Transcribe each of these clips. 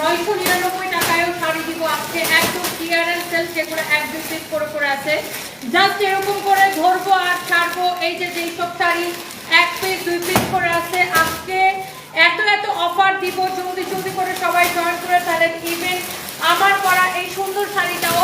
নয়শো নিরানব্বই টাকায়ও শাড়ি দিব। আজকে একদম ক্লিয়ারেন্স সেল সেগুলো এক দুই পিস করে করে আছে। জাস্ট এরকম করে ধরবো আর ছাড়বো। এই যে যেই সব শাড়ি এক পিস দুই পিস করে আছে। আজকে এত এত অফার দিব। জলদি জলদি করে সবাই জয়েন করে তাহলে ইভেন আমার পরা এই সুন্দর শাড়িটাও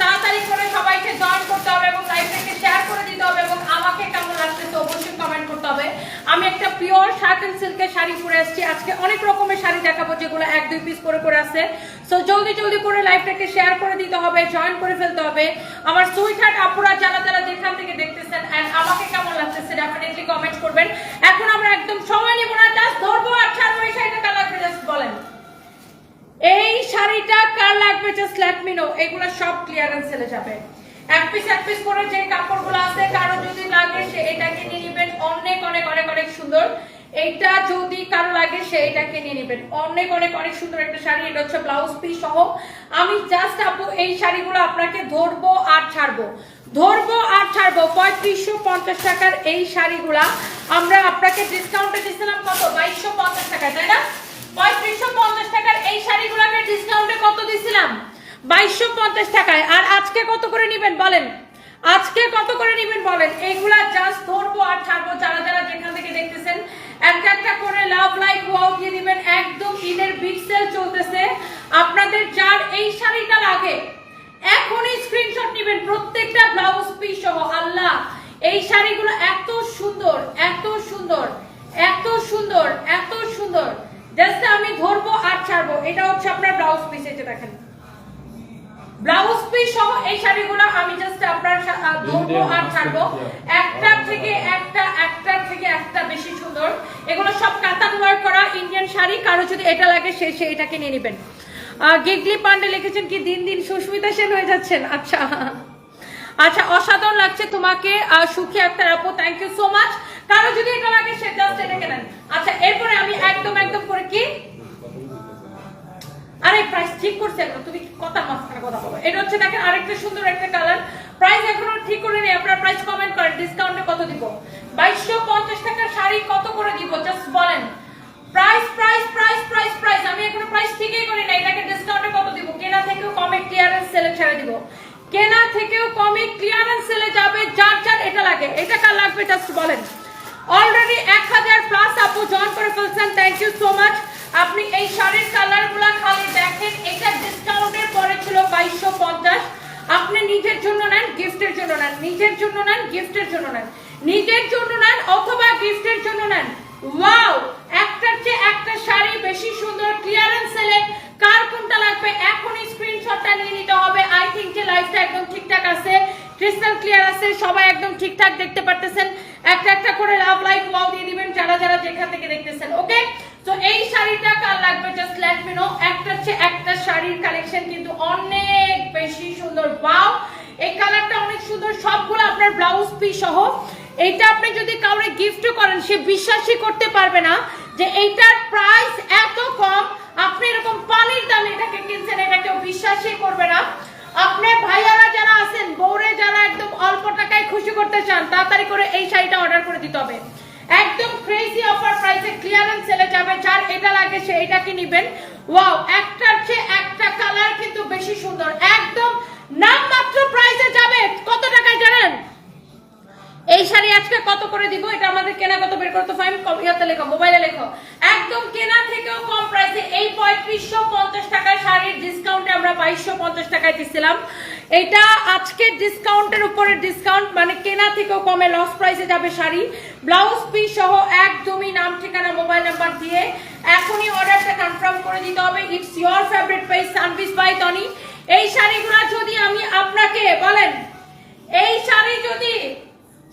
তাড়াতাড়ি করে সবাইকে জয়েন করতে হবে এবং লাইভটাকে শেয়ার করে দিতে হবে এবং আমাকে কেমন লাগতেছে অবশ্যই কমেন্ট করতে হবে। আমি একটা পিওর শার্ট এন্ড সিল্কের শাড়ি পরে আসছি। আজকে অনেক রকমের শাড়ি দেখাবো যেগুলো এক, দুই পিস করে করে আছে। সো জলদি জলদি করে লাইভটাকে শেয়ার করে দিতে হবে জয়েন করে ফেলতে হবে। আমার সুইট হার্ট আপুরা যারা যারা যেখান থেকে দেখতেছেন এন্ড আমাকে কেমন লাগছে লাগতেছে ডেফিনেটলি কমেন্ট করবেন। এখন আমরা একদম সময় নিব না জাস্ট ধরবো আর ছাড়বো এই শাড়িটা কালার জাস্ট বলেন। এই শাড়িটা কার লাগবে? জাস্ট লেট মি নো এগুলো সব ক্লিয়ারেন্স সেলে যাবে। এক পিস এক পিস করে যে কাপড়গুলো আছে, কারও যদি লাগে, সে এটাকে নিয়ে নেবেন। অনেক অনেক অনেক অনেক সুন্দর। এইটা যদি কারও লাগে, সে এটাকে নিয়ে নেবেন। অনেক অনেক অনেক সুন্দর একটা শাড়ি। এটা হচ্ছে ব্লাউজ পিস সহ। আমি জাস্ট আপু, এই শাড়িগুলো আপনাকে ধরবো আর ছাড়বো। ধরবো আর ছাড়বো। পঁয়ত্রিশশো পঞ্চাশ টাকার এই শাড়িগুলা। আমরা আপনাকে ডিসকাউন্টে দিচ্ছিলাম কত? বাইশশো পঞ্চাশ টাকা তাই না? পঁয়ত্রিশশো পঞ্চাশ টাকার এই শাড়িগুলোকে ডিসকাউন্টে কত দিছিলাম? বাইশশো পঞ্চাশ টাকায়। আর আজকে কত করে নিবেন বলেন? আজকে কত করে নিবেন বলেন? এইগুলা জাস্ট ধরবো আর ছাড়বো। যারা যারা যেখান থেকে দেখতেছেন, একটা একটা করে লাভ লাইক ওয়াও দিয়ে দিবেন। একদম ঈদের বিগ চলতেছে। আপনাদের যার এই শাড়িটা লাগে, এখনই স্ক্রিনশট নেবেন। প্রত্যেকটা ব্লাউজ পিস সহ। আল্লাহ, এই শাড়িগুলো এত সুন্দর এত সুন্দর এত সুন্দর এত সুন্দর। জাস্ট আমি ধরবো আর ছাড়বো। এটা হচ্ছে আপনার ব্লাউজ পিস এই যে দেখেন। ব্লাউজ পিস সহ এই শাড়িগুলো আমি জাস্ট আপনার ধরবো আর ছাড়বো। একটা থেকে একটা একটা থেকে একটা বেশি সুন্দর। এগুলো সব কাতান ওয়ার্ক করা ইন্ডিয়ান শাড়ি। কারও যদি এটা লাগে সে সে এটাকে নিয়ে নেবেন। গিগলি পান্ডে লিখেছেন কি দিন দিন সুস্মিতা সেন হয়ে যাচ্ছেন। আচ্ছা। আচ্ছা অসাধারণ লাগছে তোমাকে। সুখী আক্তার আপু থ্যাংক ইউ সো মাচ কারও যদি এটা লাগে, সে জাস্ট এটাকে নেন আচ্ছা এরপরে আমি একদম একদম করে কি? আরে প্রাইস ঠিক করছে একদম তুমি কথা মাঝখানে কথা বলো। এটা হচ্ছে দেখেন আরেকটা সুন্দর একটা কালার প্রাইস এখনও ঠিক করে নেই। আপনারা প্রাইস কমেন্ট করেন ডিসকাউন্টে কত দিব? বাইশশো পঞ্চাশ টাকার শাড়ি কত করে দিব? জাস্ট বলেন। Price price price price price আমি এখনও প্রাইস ঠিকই করি না এটাকে ডিসকাউন্টে কত দিব? কেনা থেকেও কমে ক্লিয়ারেন্স সেলে ছেড়ে দিব। কেনা থেকেও কমে ক্লিয়ারেন্স সেলে যাবে। যার যার এটা লাগে। এটা কার লাগবে? জাস্ট বলেন। অলরেডি এক হাজার প্লাস আপু জয়েন করে ফেলছেন থ্যাংক ইউ সো মাচ আপনি এই শাড়ির কালারগুলা খালি দেখেন, এটা ডিসকাউন্টের পরে ছিল বাইশশো পঞ্চাশ। আপনি নিজের জন্য নেন গিফটের জন্য নেন, নিজের জন্য নেন গিফটের জন্য নেন। নিজের জন্য নেন অথবা গিফটের জন্য নেন। ওয়াও একটার চেয়ে একটা শাড়ি বেশি সুন্দর ক্লিয়ারেন্স সেলে কার কোনটা লাগবে? এখনই স্ক্রিনশটটা নিয়ে নিতে হবে। আই থিঙ্ক যে লাইফটা একদম ঠিকঠাক আছে। ক্রিস্টাল ক্লিয়ার আছে, সবাই একদম ঠিকঠাক দেখতে পারতেছেন। একটা একটা করে লাভ লাইক ওয়াও দিয়ে দিবেন, যারা যারা যেখান থেকে দেখতেছেন ওকে তো এই শাড়িটা কার লাগবে? জাস্ট লেট মি নো একটা হচ্ছে একটা শাড়ির কালেকশন কিন্তু অনেক বেশি সুন্দর। ওয়াও এই কালারটা অনেক সুন্দর। সবগুলো আপনার ব্লাউজ পিস সহ। এইটা আপনি যদি কাউরে গিফট করেন, সে বিশ্বাসই করতে পারবে না যে এইটার প্রাইস এত কম। আপনি এরকম পানির দামে এটাকে কিনছেন, এটা কেউ বিশ্বাসই করবে না। আপনার ভাইয়ারা যারা আছেন, বউরে যারা একদম অল্প টাকায় খুশি করতে চান, তাড়াতাড়ি করে এই শাড়িটা অর্ডার করে দিতে হবে। একদম ক্রেজি অফার প্রাইসে ক্লিয়ারেন্স সেলে যাবে, যার এটা লাগে সে এটাকে নেবেন? ওয়াও একটার চেয়ে একটা কালার কিন্তু বেশি সুন্দর। একদম নামমাত্র প্রাইসে যাবে। কত টাকায় জানেন? এই শাড়ি আজকে কত করে দিব? এটা আমাদের কেনা কত বের করতে ফাইন ইয়াতে লেখো মোবাইলে লেখো। একদম কেনা থেকেও কম প্রাইসে এই পঁয়ত্রিশশো পঞ্চাশ টাকার শাড়ির ডিসকাউন্টে আমরা বাইশশো দিচ্ছিলাম এটা আজকের ডিসকাউন্টের উপরে ডিসকাউন্ট মানে কেনা থেকেও কমে লস প্রাইসে যাবে শাড়ি। ব্লাউজ পিস সহ একদমই নাম ঠিকানা মোবাইল নাম্বার দিয়ে এখনই অর্ডারটা কনফার্ম করে দিতে হবে। It's your favourite page service by Tony এই শাড়িগুলো যদি আমি আপনাকে, বলেন, এই শাড়ি যদি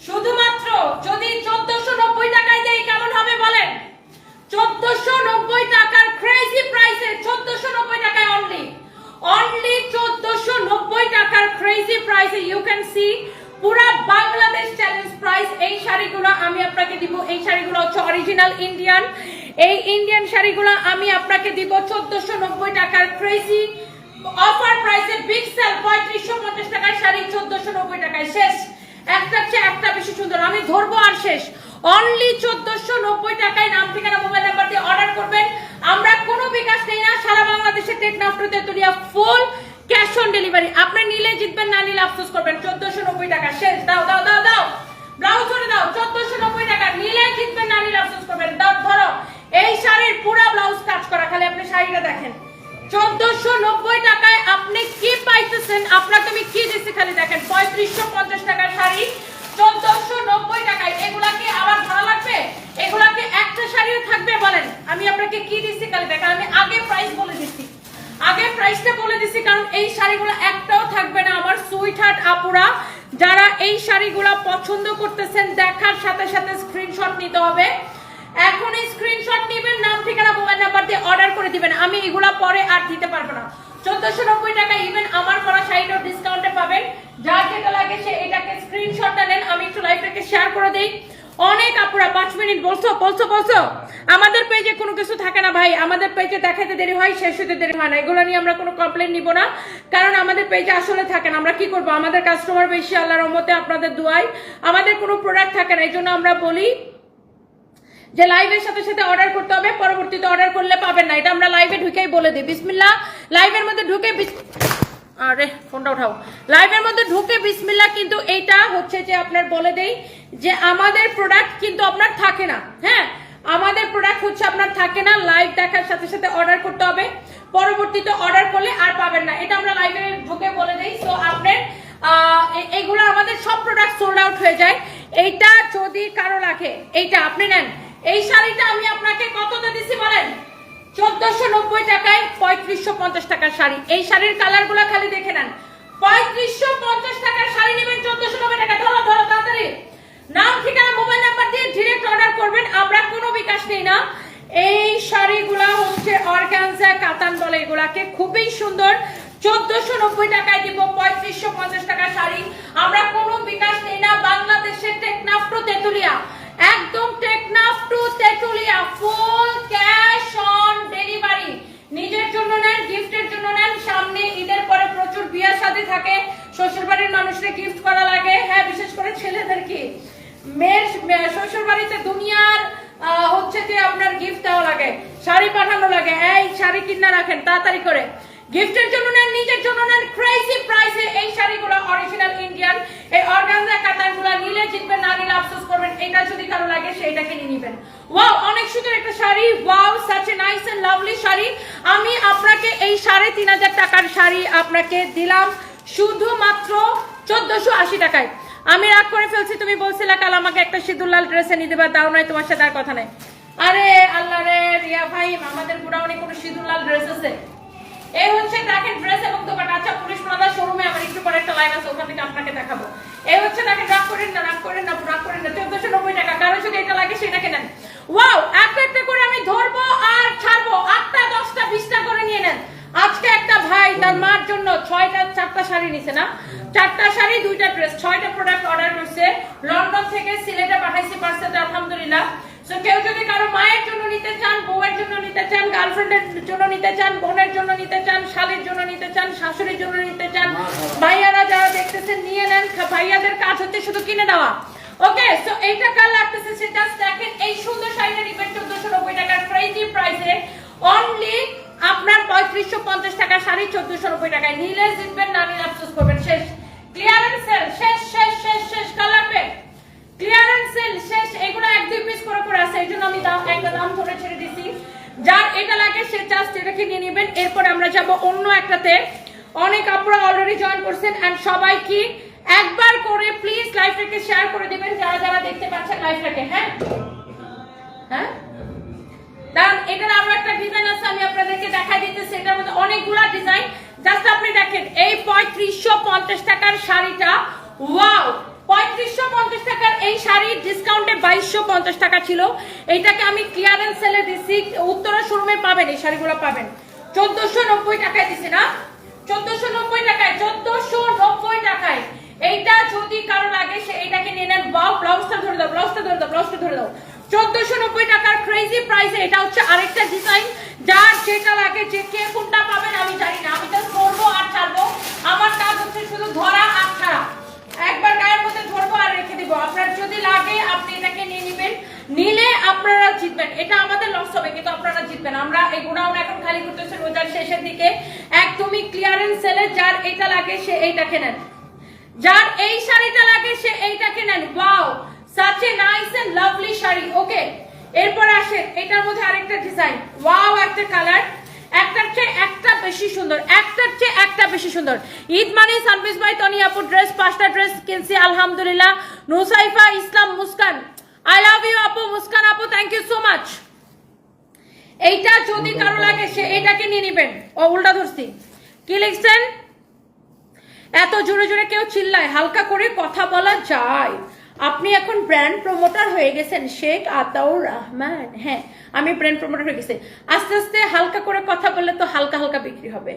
শুধুমাত্র যদি চোদ্দশো নব্বই টাকায় দেই, কেমন হবে বলেন? চোদ্দশো নব্বই টাকার ক্রেজি প্রাইসে চোদ্দশো নব্বই টাকায় অনলি অনলি চোদ্দশো নব্বই টাকার ক্রেজি প্রাইসে ইউ ক্যান সি পুরা বাংলাদেশ চ্যালেঞ্জ প্রাইস এই শাড়িগুলো আমি আপনাকে দিব। এই শাড়িগুলো হচ্ছে অরিজিনাল ইন্ডিয়ান এই ইন্ডিয়ান শাড়িগুলো আমি আপনাকে দিব চোদ্দশো নব্বই টাকার ক্রেজি অফার প্রাইসে বিগ সেল পঁয়ত্রিশশো পঞ্চাশ টাকার শাড়ি চোদ্দশো নব্বই টাকায়। শেষ। একটা চেয়ে একটা বেশি সুন্দর। আমি ধরবো আর শেষ। অনলি চোদ্দশো নব্বই টাকায় নাম ঠিকানা মোবাইল নাম্বার দিয়ে অর্ডার করবেন। আমরা কোনো বিকাশ নেই না, সারা Bangla টেকনাফটো Tetulia full cash on delivery. আপনি নিলে জিতবেন, না নিলে আফসোস করবেন। চোদ্দশো নব্বই টাকা। শেষ। দাও দাও দাও দাও। ব্লাউজ করে দাও। চোদ্দশো নব্বই টাকা। নিলে জিতবেন, না নিলে আফসোস করবেন। দাও ধরো। এই শাড়ির পুরা ব্লাউজ কাজ করা। খালি আপনি শাড়িটা দেখেন। চোদ্দশো নব্বই টাকায় আপনি কি পাইতেছেন? আপনাকে আমি কি দিচ্ছি খালি দেখেন। পঁয়ত্রিশশো পঞ্চাশ টাকার শাড়ি। চোদ্দশো নব্বই টাকায় এগুলা কি আবার ভালো লাগবে? এগুলা কি একটা শাড়িও থাকবে বলেন। আমি আপনাকে কি দিচ্ছি খালি দেখেন আমি আগে প্রাইস বলে দিচ্ছি আগে প্রাইসটা বলে দিচ্ছি কারণ এই শাড়িগুলো একটাও থাকবে না আমার সুইট হার্ট আপুরা। যারা এই শাড়িগুলো পছন্দ করতেছেন, দেখার সাথে সাথে স্ক্রিনশট নিতে হবে। এখনই স্ক্রিনশট নেবেন, নাম, ঠিকানা মোবাইল নাম্বার দিয়ে অর্ডার করে দিবেন। আমি এগুলা পরে আর দিতে পারব না। চোদ্দশো নব্বই টাকা ইভেন আমার করা শাড়িটাও ডিসকাউন্টে পাবেন। যার যেটা লাগে সে এটাকে স্ক্রিনশটটা নেন, আমি একটু লাইভটাকে শেয়ার করে দিই। অনেক আপুরা, পাঁচ মিনিট, বলছো বলছো বলছো? আমাদের পেজে কোনো কিছু থাকে না ভাই। আমাদের পেজে দেখাতে দেরি হয়, শেষ হতে দেরি হয় না। এগুলো নিয়ে আমরা কোনো কমপ্লেন নিব না। কারণ আমাদের পেজে আসলে থাকে না। আমরা কি করব? আমাদের কাস্টমার বেশি, আল্লাহর রহমতে আপনাদের দুয়াই আমাদের কোনো প্রোডাক্ট থাকে না। এই জন্য আমরা বলি যে লাইভের সাথে সাথে অর্ডার করতে হবে, পরবর্তীতে অর্ডার করলে পাবেন না। এটা আমরা লাইভে ঢুকেই বলে দিই। বিসমিল্লাহ। লাইভের মধ্যে ঢুকে আরে ফোনটা উঠাও। লাইভের মধ্যে ঢুকে বিসমিল্লাহ কিন্তু এইটা হচ্ছে যে আপনার বলে দেই যে আমাদের প্রোডাক্ট কিন্তু আপনার থাকে না। হ্যাঁ? আমাদের প্রোডাক্ট হচ্ছে আপনার থাকে না। লাইভ দেখার সাথে সাথে অর্ডার করতে হবে। পরবর্তীতে অর্ডার করলে আর পাবেন না। এটা আমরা লাইভে ঢুকে বলে দেই। তো আপনার এইগুলো আমাদের সব প্রোডাক্ট সোল্ড আউট হয়ে যায়। এইটা যদি কারও লাগে, এইটা আপনি নেন। এই শাড়িটা আমি আপনাকে কততে দিছি বলেন? চোদ্দশো নব্বই টাকায় পঁয়ত্রিশশো পঞ্চাশ টাকার শাড়ি। এই শাড়ির কালারগুলো খালি দেখে নেন। পঁয়ত্রিশশো পঞ্চাশ টাকার শাড়ি নেবেন চোদ্দশো নব্বই টাকা। ধরো ধরো, তাড়াতাড়ি। নাম, ঠিকানা, মোবাইল নাম্বার দিয়ে ডিরেক্ট অর্ডার করবেন। আমরা কোনো বিকাশ নেই না। এই শাড়িগুলা হচ্ছে অর্গানজা কাতান বলে এগুলাকে। খুবই সুন্দর। চোদ্দশো নব্বই টাকায় দিব পঁয়ত্রিশশো পঞ্চাশ টাকার শাড়ি। আমরা কোনো বিকাশ নেই না। বাংলাদেশের টেকনাফ টু তেতুলিয়া। একদম Teknaf to Tetulia full cash on delivery নিজের জন্য নেন গিফটের জন্য নেন, সামনে ঈদের পরে প্রচুর বিয়ে শাদী থাকে শ্বশুর বাড়ির মানুষদের গিফট করা লাগে হ্যাঁ বিশেষ করে ছেলেদের কি? মেয়ের শ্বশুর বাড়িতে দুনিয়ার হচ্ছে যে আপনার গিফট দেওয়া লাগে, শাড়ি পাঠানো লাগে, এই শাড়ি কিনা রাখেন, তাড়াতাড়ি করে। গিফটের জন্য নেন নিজের জন্য নেন ক্রেজি প্রাইসে এই শাড়িগুলো অরিজিনাল ইন্ডিয়ান এই অর্গানজা কাতানগুলো নিলে জিতবেন না, নিলে আফসোস করবেন, এটা যদি কারও লাগে সেইটাকে নিয়ে নেবেন। ওয়াও অনেক সুন্দর একটা sari. Wow such a nice and lovely sari. আমি আপনাকে এই সাড়ে তিন হাজার টাকার শাড়ি আপনাকে দিলাম শুধুমাত্র চোদ্দশো আশি টাকায়। আমি রাগ করে ফেলছি, তুমি বলছিলে কাল আমাকে একটা সিঁদুর লাল ড্রেস এনে দেবা, দাও নয় তোমার সাথে আর কথা নাই। আরে আল্লাহ রে, রিয়া ভাই, আমাদের গোডাউনে কোনো সিঁদুর লাল ড্রেস আছে? এই হচ্ছে দেখেন ড্রেস এবং দোকান আচ্ছা পুলিশ প্লাজা শোরুমে আমার একটু পরে একটা লাইন আছে, ওখান থেকে আপনাকে দেখাবো। এই হচ্ছে দেখেন রাগ করেন না, রাগ করেন না রাগ করেন না, চোদ্দশো নব্বই টাকা। কারও যদি এটা লাগে সেটাকে নেন ওয়াও একটা একটা করে আমি ধরবো আর ছাড়বো। আটটা, দশটা, বিশটা করে নিয়ে নেন। আজকে একটা ভাই, তার মার জন্য ছয়টা, চারটা শাড়ি নিছে না? চারটা শাড়ি, দুইটা ড্রেস ছয়টা প্রোডাক্ট অর্ডার করছে। লন্ডন থেকে সিলেটে পাঠাইছি পার্সেলটা আলহামদুলিল্লাহ। সো কেউ যদি কারও মায়ের জন্য নিতে চান বউয়ের জন্য নিতে চান গার্লফ্রেন্ডের জন্য নিতে চান বোনের জন্য নিতে চান শালির জন্য নিতে চান শাশুড়ির জন্য নিতে চান ভাইয়ারা যারা দেখতেছেন নিয়ে নেন ভাইয়াদের কাজ হচ্ছে শুধু কিনে দেওয়া। ওকে সো এইটা কার লাগতেছে সেটা দেখেন এই সুন্দর শাড়িটা নিবেন চোদ্দশো নব্বই টাকার ক্রেজি প্রাইসে অনলি আপনার পঁয়ত্রিশশো পঞ্চাশ টাকা শাড়ি চোদ্দশো নব্বই টাকায়। নিলে জিতবেন না নিলে আফসোস করবেন। শেষ ক্লিয়ারেন্স সেল শেষ শেষ শেষ শেষ কালার পেক ক্লিয়ারেন্স সেল শেষ এগুলো এক দুই পিস করে করে আছে এই জন্য আমি দাম একটা দাম ধরে ছেড়ে দিছি যার এটা লাগে সে জাস্ট এটাকে নিয়ে নেবেন এরপর আমরা যাব অন্য একটাতে অনেক অলরেডি জয়েন করছেন এন্ড সবাই কি একবার করে প্লিজ লাইভটাকে শেয়ার করে দিবেন যারা যারা দেখতে পাচ্ছেন লাইভটাকে হ্যাঁ? হ্যাঁ? একটা ডিজাইন আছে, আমি আপনাদেরকে মধ্যে অনেকগুলা ডিজাইন জাস্ট আপনি দেখেন, এই পঁয়ত্রিশশো পঞ্চাশ টাকার শাড়িটা ওয়াও পঁয়ত্রিশশো পঞ্চাশ টাকার এই শাড়ি ডিসকাউন্টে বাইশশো পঞ্চাশ টাকা ছিল। এইটাকে আমি ক্লিয়ারেন্স সেলে দিছি। উত্তরা শোরুমে পাবেন, এই শাড়িগুলো পাবেন। চোদ্দশো নব্বই টাকায় দিছি, না? চোদ্দশো নব্বই টাকায়, চোদ্দশো নব্বই টাকায়। এইটা যদি কারও লাগে, সে এইটাকে নিয়ে নেন। বাও ব্লাউজটা ধরে দাও, ব্লাউজটা ধরে দাও, ব্লাউজটা ধরে দাও। চোদ্দশো নব্বই টাকার ক্রেজি প্রাইসে এটা হচ্ছে আরেকটা ডিজাইন যার যেটা লাগে, যে কে কোনটা পাবেন আমি জানি না। আমি জাস্ট করব আর ছাড়বো। আমার কাজ হচ্ছে শুধু ধরা আর ছাড়া। একবার গায়ের মধ্যে ধরবো আর রেখে দিব। আপনার যদি লাগে, আপনি এটাকে নিয়ে নেবেন। নিলে আপনারা জিতবেন। এটা আমাদের লস হবে, কিন্তু আপনারা জিতবেন। আমরা এই গোডাউন এখন খালি করতেছি রোজার শেষের দিকে। একদমই ক্লিয়ারেন্স সেলে যার এটা লাগে সে এইটাকে নেন যার এই শাড়িটা লাগে সে এইটাকে নেন wow such a nice and lovely sari. Okay এরপর আসে এটার মধ্যে আরেকটা ডিজাইন ওয়াও একটা কালার একটার চেয়ে একটা বেশি সুন্দর। একটার চেয়ে একটা বেশি সুন্দর। ঈদ মানে সানবিস ভাই, তনি আপু ড্রেস পাঁচটা ড্রেস কিনছি, আলহামদুলিল্লাহ। Nusaifa Islam Muskan. I love you আপু মুস্কান আপু থ্যাংক ইউ সো মাচ এইটা যদি কারও লাগে সে এটাকে নিয়ে নিবেন। ও উল্টা ধরছি। কি লিখছেন? এত জোরে জোরে কেউ চিল্লায় হালকা করে কথা বলা যায়। আপনি এখন ব্র্যান্ড প্রমোটার হয়ে গেছেন শেখ আতাউর রহমান। হ্যাঁ আমি ব্র্যান্ড প্রমোটার হয়ে গেছি। আস্তে আস্তে হালকা করে কথা বললে তো হালকা হালকা বিক্রি হবে।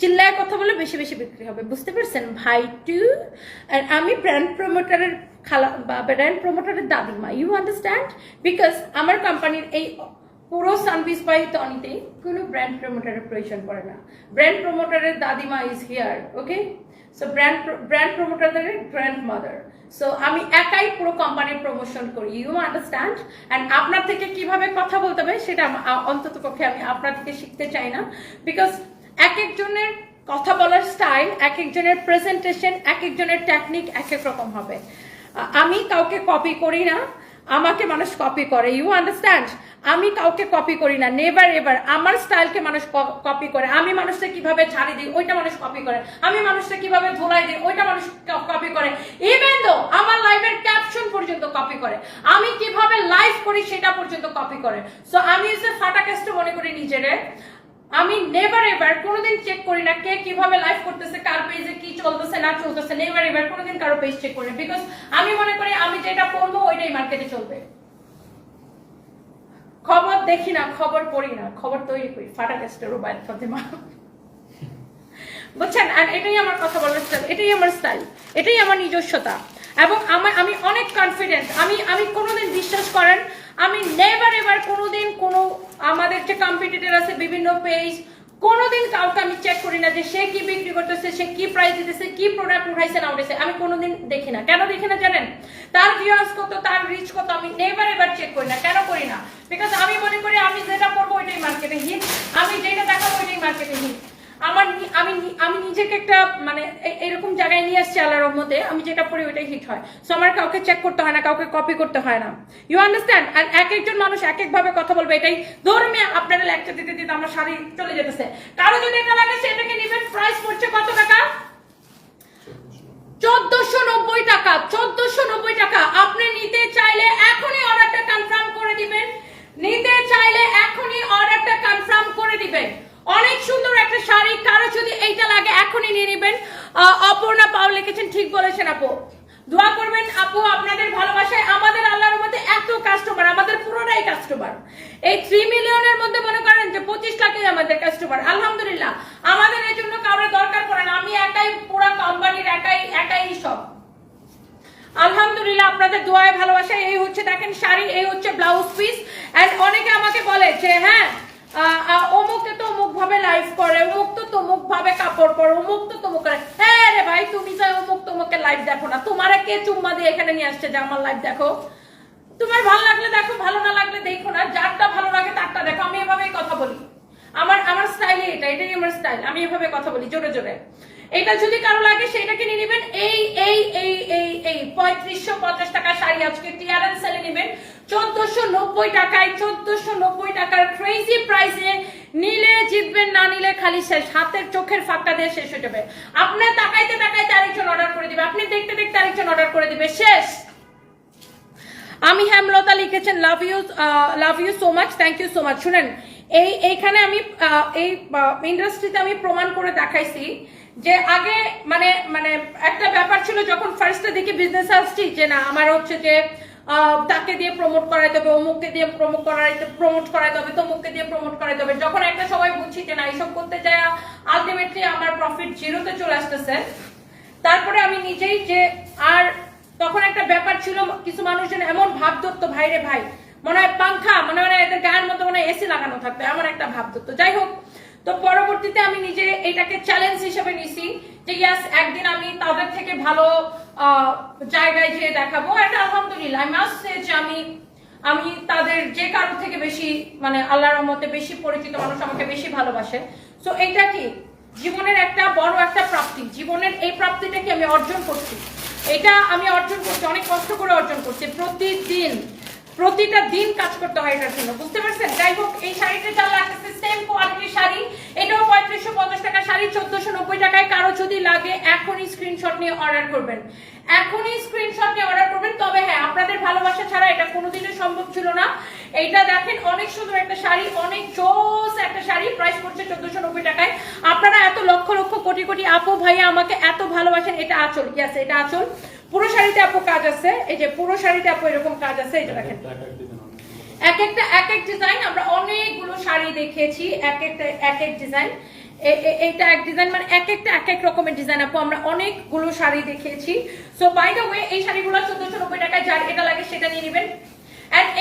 চিল্লায় কথা বলে বেশি বেশি বিক্রি হবে, বুঝতে পারছেন? ভাই টু, আর আমি ব্র্যান্ড প্রমোটারের খালা বা ব্র্যান্ড প্রমোটারের দাদিমা ইউ আন্ডারস্ট্যান্ড বিকজ আমার কোম্পানির এই পুরো সার্ভিস বাই টনিতে কোনো ব্র্যান্ড প্রমোটারের প্রয়োজন পড়ে না। ব্র্যান্ড প্রমোটারের দাদিমা is here okay so brand brand প্রমোটারের grandmother so আমি একাই পুরো কোম্পানির প্রমোশন করি ইউ আন্ডারস্ট্যান্ড অ্যান্ড আপনার থেকে কীভাবে কথা বলতে হবে, সেটা অন্তত পক্ষে আমি আপনার থেকে শিখতে চাই না। বিকজ এক একজনের কথা বলার স্টাইল এক একজনের প্রেজেন্টেশন এক একজনের টেকনিক এক এক রকম হবে। আমি কাউকে কপি করি না, আমাকে মানুষ কপি করে। ইউ আন্ডারস্ট্যান্ড আমি কাউকে কপি করি না। নেভার এভার আমার স্টাইলকে মানুষ কপি করে। আমি মানুষকে কীভাবে ঝাড়ি দিই, ওইটা মানুষ কপি করে। আমি মানুষকে কীভাবে ধোলাই দিই, ওইটা মানুষ কপি করে। ইভেন তো আমার লাইভের ক্যাপশন পর্যন্ত কপি করে, আমি কীভাবে লাইভ করি সেটা পর্যন্ত কপি করে। সো আমি এসে ফাটা কেষ্ট মনে করি নিজেরে আমি নেভার এভার কোনোদিন চেক করি না কে কীভাবে লাইভ করতেছে, কার পেজে কি চলতেছে, না চলতেছে নেভার এভার কোনোদিন কারও পেজ চেক করি না। বিকজ আমি মনে করি আমি যেটা পড়ব ওইটাই মার্কেটে চলবে। খবর দেখি না, খবর পড়ি না, খবর তৈরি করি। ফাটা টেস্টের রুবাইল ফাতেমা। বুঝছেন? আর এটাই আমার কথা বলার স্টাইল এটাই আমার স্টাইল এটাই আমার নিজস্বতা। এবং আমার আমি অনেক কনফিডেন্ট আমি আমি কোনোদিন বিশ্বাস করেন আমি নেভার এবার কোনোদিন কোনো আমাদের যে কম্পিটিটর আছে, বিভিন্ন পেজ কোনোদিন কাউকে আমি চেক করি না যে সে কি বিক্রি করতেছে, সে কি প্রাইস দিতেছে, কি প্রোডাক্ট উঠাইছে না উঠেছে আমি কোনোদিন দেখি না। কেন দেখি না জানেন? তার ভিউয়ার্স কত, তার রিচ কত, আমি নেভার এবার চেক করি না। কেন করি না? বিকজ আমি মনে করি আমি যেটা করব ওইটাই মার্কেটে হিট আমি যেটা দেখাবো ওইটাই মার্কেটে হিট আমার আমি আমি নিজেকে একটা মানে এরকম জায়গায় নিয়ে আসছি আল্লাহর রহমতে, আমি যেটা পড়ি ওইটাই হিট হয়। সো আমার কাউকে চেক করতে হয় না, কাউকে কপি করতে হয় না। ইউ আন্ডারস্ট্যান্ড আর এক একজন মানুষ এক এক ভাবে কথা বলবে এটাই। ধরুন আমি আপনারা লেকচার দিতে দিতে আমার শাড়ি চলে যেতেছে। কারও যদি এটা লাগে সেটাকে নেবেন প্রাইস পড়ছে কত টাকা? চোদ্দশো নব্বই টাকা, চোদ্দশো নব্বই টাকা। আপনি নিতে চাইলে এখনই অর্ডারটা কনফার্ম করে দিবেন। নিতে চাইলে এখনই অর্ডারটা কনফার্ম করে দিবেন। অনেক সুন্দর একটা শাড়ি। কারও যদি এইটা লাগে, এখনই নিয়ে নেবেন। অপর্ণা পাও লিখেছেন, ঠিক বলেছেন আপু। দোয়া করবেন আপু, আপনাদের ভালোবাসায় আমাদের আল্লাহর মধ্যে এত কাস্টমার আমাদের পুরোটাই কাস্টমার এই থ্রি মিলিয়নের মধ্যে মনে করেন যে পঁচিশ লাখই আমাদের কাস্টমার আলহামদুলিল্লাহ, আমাদের এই জন্য কারোর দরকার পড়ে না। আমি একাই, পুরো কোম্পানির একাই একাই সব। আলহামদুলিল্লাহ, আপনাদের দোয়ায় ভালোবাসায় এই হচ্ছে, দেখেন শাড়ি, এই হচ্ছে ব্লাউজ পিস এন্ড অনেকে আমাকে বলে যে হ্যাঁ হ্যাঁ দেখো না। তোমারা কে দিয়ে এখানে নিয়ে আসছে যে আমার দেখো? তোমার ভালো লাগলে দেখো, ভালো না লাগলে দেখো না। যারটা ভালো লাগে তারটা দেখো। আমি এভাবেই কথা বলি। আমার আমার স্টাইলে এটা, এটাই আমার স্টাইল আমি এভাবে কথা বলি, জোরে জোরে। এটা যদি কারও লাগে সেটাকে নিয়ে নেবেন। এই এই এই এই এই পঁয়ত্রিশশো পঞ্চাশ টাকা শাড়ি আজকে ক্লিয়ারেন্স সেলে নেবেন। চোদ্দশো নব্বই টাকায়, চোদ্দশো নব্বই টাকার ক্রেজি প্রাইসে নিলে জিতবেন, না নিলে খালি শেষ। হাতের চোখের ফাঁকটা দিয়ে শেষ হয়ে যাবে। আপনি তাকাইতে তাকাইতে আরেকজন অর্ডার করে দিবে। আপনি দেখতে দেখতে আরেকজন অর্ডার করে দিবে। শেষ। আমি হেমলতা লিখেছেন love you love you so much thank you so much শুনেন, এই, এইখানে আমি এই ইন্ডাস্ট্রিতে আমি প্রমাণ করে দেখাইছি যে আগে মানে মানে একটা ব্যাপার ছিল যখন ফার্স্টে দেখি বিজনেস আসছি, যে না, আমার হচ্ছে যে তাকে দিয়ে প্রমোট করাইতে হবে, অমুককে দিয়ে প্রমোট করাইতে প্রমোট করাইতে হবে, তমুককে দিয়ে প্রমোট করাইতে হবে। যখন একটা সময় বুঝছি যে না, এইসব করতে যায় আলটিমেটলি আমার প্রফিট জিরোতে চলে আসতেছে। তারপরে আমি নিজেই যে, আর তখন একটা ব্যাপার ছিল, কিছু মানুষজন এমন ভাব ধরতো, ভাইরে ভাই, মনে হয় পাংখা, মনে হয় এদের গায়ের মতো মনে এসি লাগানো থাকতো। এমন একটা ভাব ধরতো। যাই হোক তো পরবর্তীতে আমি নিজে এটাকে চ্যালেঞ্জ হিসেবে নিছি যে ইয়াস একদিন আমি তাদের থেকে ভালো জায়গায় যেয়ে দেখাবো। এটা আলহামদুলিল্লাহ আমি আসছে যে আমি আমি তাদের যে কারোর থেকে বেশি মানে আল্লাহর রহমতে বেশি পরিচিত মানুষ আমাকে বেশি ভালোবাসে। সো এটা কি? জীবনের একটা বড় একটা প্রাপ্তি। জীবনের এই প্রাপ্তিটাকে আমি অর্জন করছি। এটা আমি অর্জন করছি, অনেক কষ্ট করে অর্জন করছি। প্রতিদিন প্রতিটা দিন কাজ করতে হয় এটার জন্য, বুঝতে পারছেন? যাই হোক, এই শাড়িটা যা লাগতেছে সেম কোয়ালিটির শাড়ি। এটাও পঁয়ত্রিশশো পঞ্চাশ টাকা, শাড়ি চোদ্দশো নব্বই টাকায়। কারও যদি লাগে, এখনই স্ক্রিনশট নিয়ে অর্ডার করবেন। এখনই স্ক্রিনশট নিয়ে অর্ডার করবেন। তবে হ্যাঁ আপনাদের ভালোবাসা ছাড়া এটা কোনোদিনই সম্ভব ছিল না। এইটা দেখেন, অনেক সুন্দর একটা শাড়ি, অনেক জোস একটা শাড়ি। প্রাইস করছে চোদ্দশো নব্বই টাকায়। আপনারা এত লক্ষ লক্ষ কোটি কোটি আপু ভাইয়া আমাকে এত ভালোবাসেন, এটা আচল। ইয়াস এটা আচল। পুরো শাড়িতে আপু কাজ আছে এই যে পুরো শাড়িতে আপু এরকম কাজ আছে এই যে দেখেন। এক একটা এক এক ডিজাইন আমরা অনেকগুলো শাড়ি দেখেছি এক একটা এক এক ডিজাইন এইটা এক ডিজাইন মানে এক একটা এক এক রকমের ডিজাইন আপু আমরা অনেকগুলো শাড়ি দেখেছি সো বাই দ্য ওয়ে এই শাড়িগুলো চোদ্দশো নব্বই টাকায় যার এটা লাগে সেটা নিয়ে নেবেন।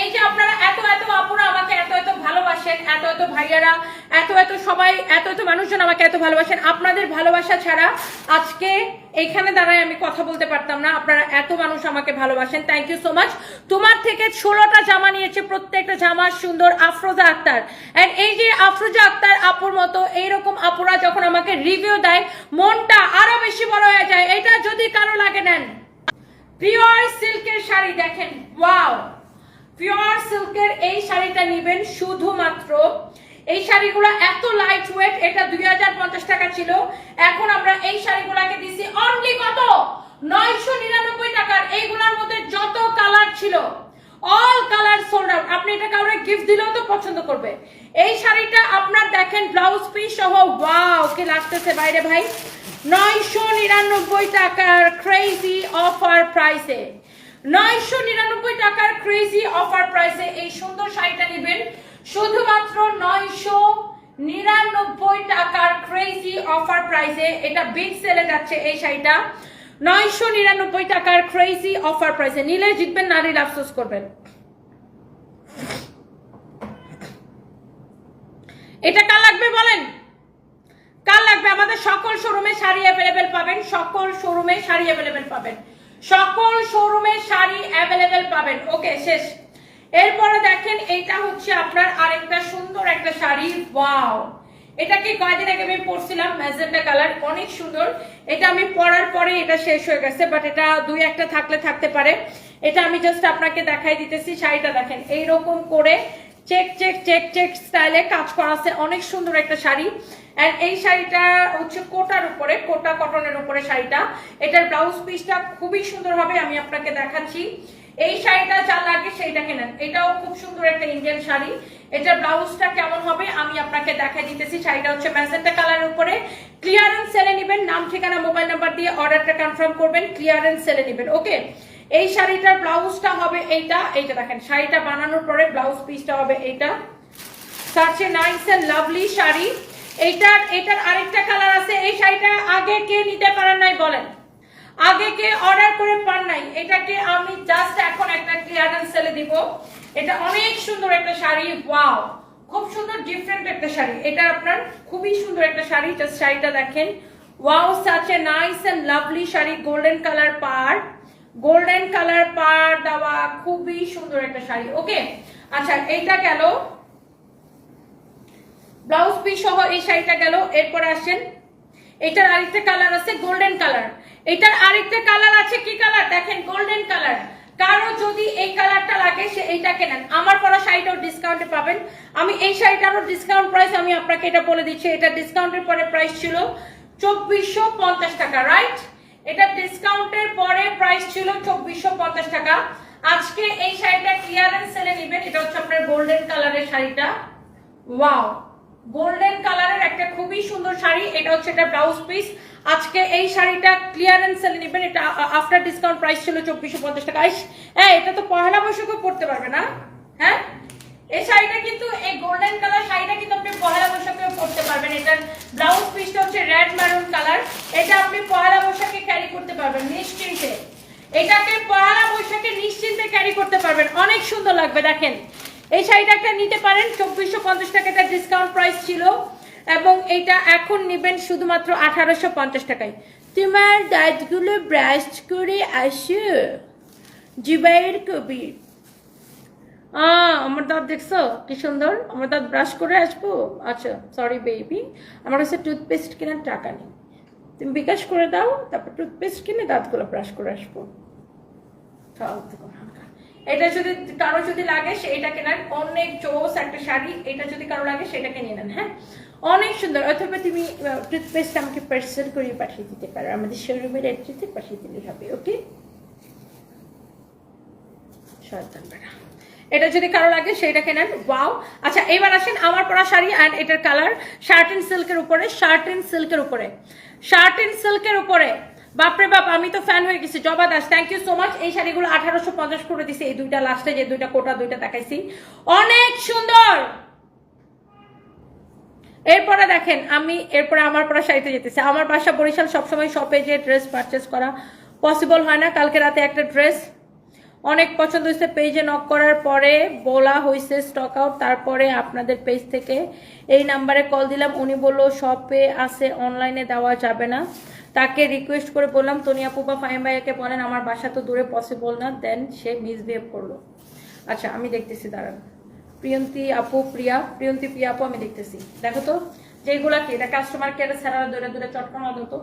এই যে আপনারা এত এত আপুরা আমাকে এত এত ভালোবাসেন, এত এত ভাইয়ারা, এত এত সবাই, এত এত মানুষজন আমাকে এত ভালোবাসেন, আপনাদের ভালোবাসা ছাড়া আজকে এইখানে দাঁড়ায় আমি কথা বলতে পারতাম না। আপনারা এত মানুষ আমাকে ভালোবাসেন। থ্যাংক ইউ সো মাচ তোমার থেকে ষোলোটা জামা নিয়েছে, প্রত্যেকটা জামা সুন্দর আফরোজা আক্তার। এন্ড এই যে আফরোজা আক্তার আপুর মতো, এইরকম আপুরা যখন আমাকে রিভিউ দেয়, মনটা আরও বেশি বড় হয়ে যায়। এটা যদি কারও লাগে নেন। পিওর সিল্কের শাড়ি দেখেন। ওয়াও পিওর সিল্কের এই শাড়িটা নেবেন শুধুমাত্র। এই শাড়িগুলো এত লাইট ওয়েট এটা দুই হাজার পঞ্চাশ টাকা ছিল। এখন আমরা এই শাড়িগুলোকে দিছি অনলি কত? নয়শো নিরানব্বই টাকার। এইগুলোর মধ্যে যত কালার ছিল অল কালার সোল্ড আউট আপনি এটা কাউরে গিফট দিলেও তো পছন্দ করবে। এই শাড়িটা আপনার দেখেন ব্লাউজ পিস সহ ওয়াও কি লাগতেছে বাইরে ভাই। নয়শো নিরানব্বই টাকার ক্রেজি অফার প্রাইসে নয়শো নিরানব্বই টাকার ক্রেজি অফার প্রাইসে এই সুন্দর শাড়িটা নেবেন। শুধুমাত্র নয়শো নিরানব্বই টাকার ক্রেজি অফার প্রাইসে এটা বিগ সেলে যাচ্ছে এই শাড়িটা। নয়শো নিরানব্বই টাকার ক্রেজি অফার প্রাইসে নিলে জিতবেন নারীর আফসোস করবেন। এটা কার লাগবে বলেন? কার লাগবে? আমাদের সকল শোরুমে শাড়ি অ্যাভেলেবেল পাবেন, সকল শোরুমে শাড়ি অ্যাভেলেবেল পাবেন। সকল শোরুমে শাড়ি অ্যাভেলেবেল পাবেন। ওকে শেষ। এরপরে দেখেন এইটা হচ্ছে আপনার আরেকটা সুন্দর একটা শাড়ি। ওয়াও এটা কি কয়দিন আগে আমি পরছিলাম? ম্যাজেন্টা কালার অনেক সুন্দর। এটা আমি পরার পরে এটা শেষ হয়ে গেছে বাট এটা দুই একটা থাকলে থাকতে পারে। এটা আমি জাস্ট আপনাকে দেখাই দিতেছি, শাড়িটা দেখেন। এইরকম করে চেক চেক চেক চেক স্টাইলে কাজ করা আছে। অনেক সুন্দর একটা শাড়ি। এন্ড এই শাড়িটা হচ্ছে কোটার উপরে, কোটা কটনের উপরে শাড়িটা। এটার ব্লাউজ পিসটা খুবই সুন্দর হবে, আমি আপনাকে দেখাচ্ছি। এই শাড়িটা যা লাগে সেইটা কেনেন। এটাও খুব সুন্দর একটা ইন্ডিয়ান শাড়ি। এটার ব্লাউজটা কেমন হবে আমি আপনাকে দেখাই দিতেছি। শাড়িটা হচ্ছে ম্যাজেন্টা কালারের উপরে। ক্লিয়ারেন্স সেলে নেবেন, নাম, ঠিকানা মোবাইল নাম্বার দিয়ে অর্ডারটা কনফার্ম করবেন। ক্লিয়ারেন্স সেলে নেবেন ওকে এই শাড়িটার ব্লাউজটা হবে এইটা এইটা দেখেন, শাড়িটা বানানোর পরে ব্লাউজ পিসটা হবে এইটা। সার্চে নাইস এন্ড লাভলি শাড়ি। এইটার, এটার আরেকটা কালার আছে, এই শাড়িটা আগে কে নিতে পারেন নাই বলেন? আগে কে অর্ডার করে পান নাই? এটাকে আমি জাস্ট এখন একটা ক্লিয়ারেন্স সেলে দিব। এটা অনেক সুন্দর একটা শাড়ি ওয়াও খুব সুন্দর ডিফারেন্ট একটা শাড়ি। এটা আপনার খুবই সুন্দর একটা শাড়ি জাস্ট শাড়িটা দেখেন। Wow such nice and lovely sari golden colour পার। গোল্ডেন কালার পার দেওয়া খুবই সুন্দর একটা শাড়ি। ওকে আচ্ছা এইটা গেল। ব্লাউজ পিস সহ এই শাড়িটা গেল। এরপর আসেন এটার আরেকটা কালার আছে গোল্ডেন কালার এটার আরেকটা কালার আছে কি কালার দেখেন গোল্ডেন কালার কারও যদি এই কালারটা লাগে, সে এইটা কেনেন। আমার পরা শাড়িটাও ডিসকাউন্টে পাবেন। আমি এই শাড়িটারও ডিসকাউন্ট প্রাইস আমি আপনাকে এটা বলে দিচ্ছি। এটা ডিসকাউন্টের পরে প্রাইস ছিল চব্বিশশো টাকা রাইট এটা ডিসকাউন্টের পরে প্রাইস ছিল চব্বিশশো পঞ্চাশ টাকা। আজকে এই শাড়িটা ক্লিয়ারেন্স সেলে নেবেন, এটা হচ্ছে আপনার গোল্ডেন কালারের শাড়িটা। ওয়াও গোল্ডেন কালারের একটা খুবই সুন্দর শাড়ি, এটা হচ্ছে এটা ব্লাউজ পিস আজকে এই শাড়িটা ক্লিয়ারেন্স সেলে নেবেন, এটা আফটার ডিসকাউন্ট প্রাইস ছিল চব্বিশশো পঞ্চাশ টাকা। হ্যাঁ এটা তো পহেলা বৈশাখও পড়তে পারবে না। হ্যাঁ? এই শাড়িটা কিন্তু, এই গোল্ডেন কালার শাড়িটা কিন্তু আপনি পহেলা বৈশাখেও পরতে পারবেন। এটার ব্লাউজ পিসটা হচ্ছে রেড ম্যারুন কালার এটা আপনি পহেলা বৈশাখে ক্যারি করতে পারবেন, নিশ্চিন্তে। এটাকে পহেলা বৈশাখে নিশ্চিন্তে ক্যারি করতে পারবেন। অনেক সুন্দর লাগবে, দেখেন। এই শাড়িটা একটা নিতে পারেন, চব্বিশশো পঞ্চাশ টাকা এটা ডিসকাউন্ট প্রাইস ছিল। এবং এটা এখন নেবেন শুধুমাত্র আঠারোশো পঞ্চাশ টাকায়। তোমার দাঁতগুলো ব্রাশ করে আসো জুবাইয়ের কবির। আমার দাঁত দেখছ? কি সুন্দর। আমার দাঁত ব্রাশ করে আসব? আচ্ছা সরি বেবি আমার কাছে টুথপেস্ট কেনার টাকা নেই। তুমি বিকাশ করে দাও, তারপর টুথপেস্ট কিনে দাঁতগুলো ব্রাশ করে আসব। এটা যদি কারও যদি লাগে সেটা কেনার। অনেক জোস একটা শাড়ি। এটা যদি কারও লাগে সেটাকে নিয়ে নেন হ্যাঁ? অনেক সুন্দর। অথবা তুমি টুথপেস্ট আমাকে পার্সেল করে পাঠিয়ে দিতে পারো। আমাদের শোরুমের অ্যাড্রেসে পাঠিয়ে দিলে হবে ওকে বেড়া এটা যদি কারও লাগে, সেইটাকে নেন। ওয়াও। আচ্ছা এবার আসেন আমার পরা শাড়ি অ্যান্ড এটার কালার শার্টিন সিল্কের উপরে শার্টিন সিল্কের উপরে। শার্টিন সিল্কের উপরে। বাপরে বাপ, আমি তো ফ্যান হয়ে গেছি। Joba Das thank you so much এই শাড়িগুলো আঠারোশো পঞ্চাশ করে দিছি। এই দুইটা লাস্টে যে দুইটা কোটা, দুইটা দেখাইছি। অনেক সুন্দর! এরপরে দেখেন, আমি এরপরে আমার পরা শাড়িতে যেতেছি। আমার বাসা বরিশাল সবসময় শপে যে ড্রেস পারচেস করা পসিবল হয় না। কালকে রাতে একটা ড্রেস অনেক পছন্দ হয়েছে পেজে নক করার পরে বলা হয়েছে স্টক আউট তারপরে আপনাদের পেজ থেকে এই নাম্বারে কল দিলাম। উনি বলল শপে আছে অনলাইনে দেওয়া যাবে না। তাকে রিকোয়েস্ট করে বললাম, তনি আপু বা ফাহিম ভাইয়াকে বলেন, আমার বাসা তো দূরে পসিবল না। দেন সে মিসবিহেভ করল। আচ্ছা আমি দেখতেছি, দাঁড়ান। প্রিয়ন্তী আপু, প্রিয়া, প্রিয়ন্তী, প্রিয়া আপু, আমি দেখতেছি। দেখো তো যেগুলা কি? এটা কাস্টমার কেয়ারে ছাড়া দূরে দূরে চটকানো তো?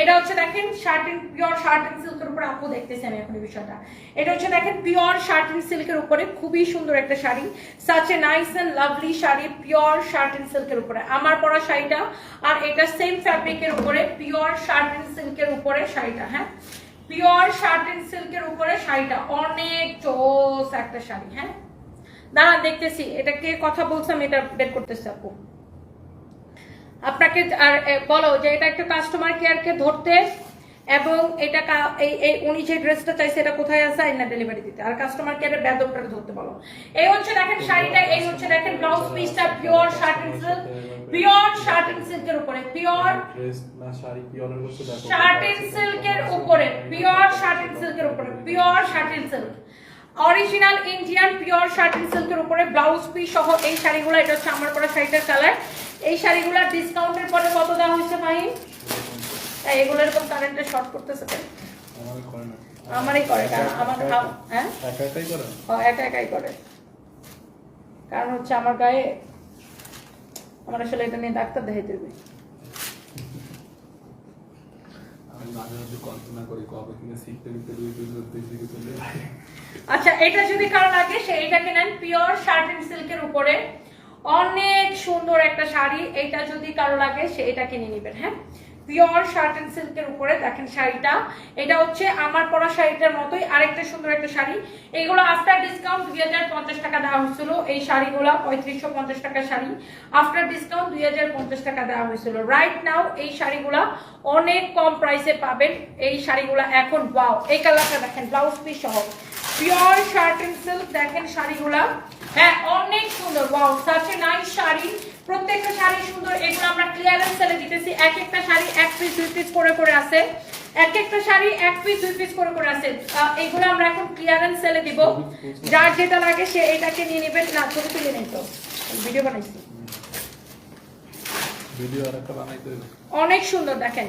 এটা হচ্ছে দেখেন শার্ট শার্টিন পিওর শার্টিন সিল্কের উপরে আপু দেখতেছি আমি এখন বিষয়টা। এটা হচ্ছে দেখেন পিওর শার্ট শার্টিন সিল্কের উপরে, খুবই সুন্দর একটা sari. Such a nice and lovely sari pure shirt satin সিল্কের উপরে। আমার পরা শাড়িটা আর এটা সেম ফ্যাব্রিকের উপরে পিওর শার্ট শার্টিন সিল্কের উপরে শাড়িটা হ্যাঁ? পিওর শার্ট শার্টিন সিল্কের উপরে শাড়িটা, অনেক চোস একটা শাড়ি হ্যাঁ? দাঁড়া দেখতেছি। এটা কে কথা বলছে আমি এটা বের করতেছি, আপু। আপনাকে আর বলো যে এটা একটা কাস্টমার কেয়ারকে ধরতে এবং এটা এই উনি যে ড্রেসটা চাইছে এটা কোথায় আছে আইনা ডেলিভারি দিতে। আর কাস্টমার কেয়ারের বেদকটাকে ধরতে বলো। এই হচ্ছে দেখেন শাড়িটা, এই হচ্ছে দেখেন ব্লাউজ পিসটা pure shirting silk pure shirting সিল্কের উপরে পিওর না দেখো শার্টিন সিল্কের উপরে পিওর শার্টিন সিল্কের উপরে pure satin silk original Indian pure satin সিল্কের উপরে ব্লাউজ পিস সহ এই শাড়িগুলো এটা হচ্ছে আমার পরা শাড়িটার কালার এই শাড়িগুলোর ডিসকাউন্টের পরে কত দেওয়া হয়েছে ভাই? তাই এগুলো এরকম কারেন্টে শর্ট করতেছে আমারই করে কারণ আমার হ্যাঁ? একা একাই করে? ও, একা একাই করে। কারণ হচ্ছে আমার গায়ে আমার আসলে এটা নিয়ে ডাক্তার দেখাইতে হবে আমি মাঝে মাঝে কল্পনা করি কবে কিনা সিটটা দুই দুই দুই দিকে চলে আচ্ছা এটা যদি কারও লাগে, সে এটা নেন পিওর শার্টিন সিল্কের উপরে। অনেক সুন্দর একটা শাড়ি, এটা যদি কারও লাগে, সে এটা কিনে নেবেন হ্যাঁ? পিওর শার্টিন সিল্কের উপরে, দেখেন শাড়িটা। এটা হচ্ছে আমার পরা শাড়িটার মতোই, আরেকটা সুন্দর একটা শাড়ি। এইগুলো আফটার ডিসকাউন্ট দুই হাজার পঞ্চাশ টাকা দেওয়া হয়েছিল। এই শাড়িগুলো পঁয়ত্রিশশো পঞ্চাশ টাকা শাড়ি। আফটার ডিসকাউন্ট দুই হাজার পঞ্চাশ টাকা দেওয়া হয়েছিল। রাইট নাও এই শাড়িগুলা অনেক কম প্রাইসে পাবেন। এই শাড়িগুলা এখন ওয়াও এই কালারটা দেখেন ব্লাউজ পিস সহ। পিওর শার্টিন সিল্ক দেখেন শাড়িগুলা। হ্যাঁ অনেক সুন্দর সাচ এ নাইস শাড়ি। প্রত্যেকটা শাড়ি সুন্দর এগুলো আমরা ক্লিয়ারেন্স সেলে দিতেছি। এক একটা শাড়ি এক পিস দুই পিস করে করে আছে। এক একটা শাড়ি এক পিস দুই পিস করে করে আছে। এগুলো আমরা এখন ক্লিয়ারেন্স সেলে দিব। যার যেটা লাগে সে এটাকে নিয়ে নেবেন। না ছবি তুলে নেই তো। ভিডিও বানাইছি। অনেক সুন্দর দেখেন।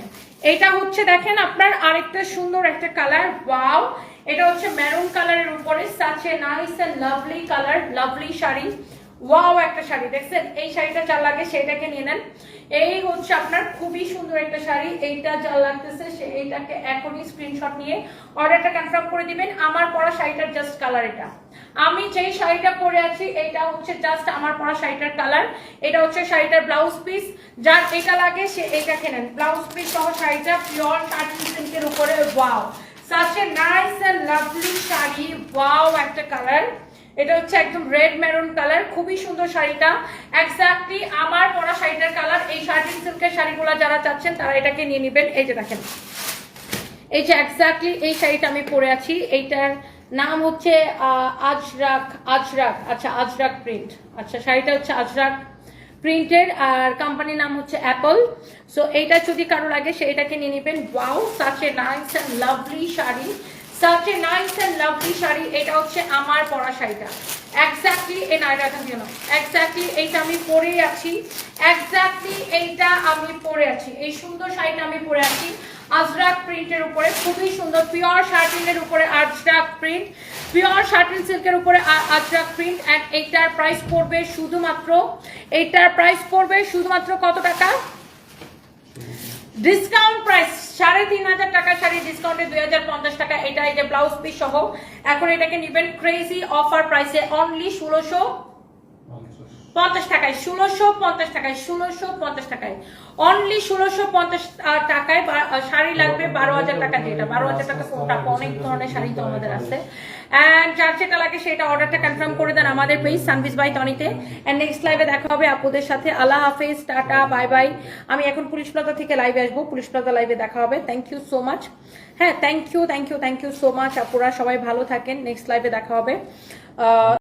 এটা হচ্ছে দেখেন আপনার আরেকটা সুন্দর একটা কালার ওয়াও এটা হচ্ছে মেরুন কালারের উপরে। Such a nice and lovely colour lovely sari. Wow একটা শাড়ি, দেখছেন? এই শাড়িটা যা লাগে সেটাকে নিয়ে নেন। এই হচ্ছে আপনার খুবই সুন্দর একটা শাড়ি, এইটা যা লাগতেছে সে এইটাকে এখনই স্ক্রিনশট নিয়ে অর্ডারটা কনফার্ম করে দিবেন। আমার পরা শাড়িটার জাস্ট কালার এটা। আমি যেই শাড়িটা পরে আছি, এটা হচ্ছে জাস্ট আমার পরা শাড়িটার কালার এটা হচ্ছে শাড়িটার ব্লাউজ পিস যার এটা লাগে সে এইটা কেনেন ব্লাউজ পিস সহ শাড়িটা পিওর কাটিং সিল্কের উপরে wow a nice and lovely sari wow একটা কালার এটা হচ্ছে একদম রেড মেরুন কালার খুবই সুন্দর শাড়িটা। এক্স্যাক্টলি আমার পরা শাড়িটার কালার এই শার্টিং সিল্কের শাড়িগুলো যারা চাচ্ছেন, তারা এটাকে নিয়ে নেবেন। এই যে দেখেন। এই যে এক্স্যাক্টলি এই শাড়িটা আমি পরে আছি। এইটার নাম হচ্ছে আজরাক আজরাক আচ্ছা আজরাক প্রিন্ট আচ্ছা শাড়িটা হচ্ছে আজরাক প্রিন্টের আর কোম্পানির নাম হচ্ছে অ্যাপল সো এইটা যদি কারও লাগে সেইটাকে নিয়ে নেবেন। Wow such a nice and lovely sari. Such a nice and lovely sari, এটা হচ্ছে আমার পরা শাড়িটা। এক্স্যাক্টলি এই নাইরাটা দিও না। এক্স্যাক্টলি এইটা আমি পরেই আছি। এক্স্যাক্টলি এইটা আমি পরে আছি। এই সুন্দর শাড়িটা আমি পরে আছি। আজরাক প্রিন্টের উপরে, খুবই সুন্দর পিওর শার্টিনের উপরে আজরাক প্রিন্ট পিওর শার্টিন সিল্কের উপরে আজরাক প্রিন্ট অ্যান্ড এইটার প্রাইস পড়বে শুধুমাত্র এইটার প্রাইস পড়বে শুধুমাত্র কত টাকা? ডিসকাউন্ট প্রাইস সাড়ে তিন হাজার টাকা শাড়ি ডিসকাউন্টে দুই হাজার পঞ্চাশ টাকা। এটা এই যে ব্লাউজ পিস সহ। এখন এটাকে নিবেন ক্রেজি অফার প্রাইসে অনলি ষোলোশো পঞ্চাশ টাকায় ষোলোশো পঞ্চাশ টাকায় ষোলোশো পঞ্চাশ টাকায় অনলি ষোলোশো পঞ্চাশ টাকায় শাড়ি লাগবে বারো হাজার টাকা যেটা। বারো হাজার টাকা কোনটা? অনেক ধরনের শাড়ি তো আমাদের আছে। অ্যান্ড যার যেটা লাগে সেটা অর্ডারটা কনফার্ম করে দেন আমাদের পেজ সানভিস বাই টনিতে। অ্যান্ড নেক্সট লাইভে দেখা হবে আপুদের সাথে। আল্লাহ হাফেজ টাটা বাই বাই আমি এখন পুলিশ প্লাজা থেকে লাইভে আসব। পুলিশ প্লাজা লাইভে দেখা হবে। থ্যাংক ইউ সো মাচ হ্যাঁ thank you thank you thank you so much আপুরা সবাই ভালো থাকেন। নেক্সট লাইভে দেখা হবে।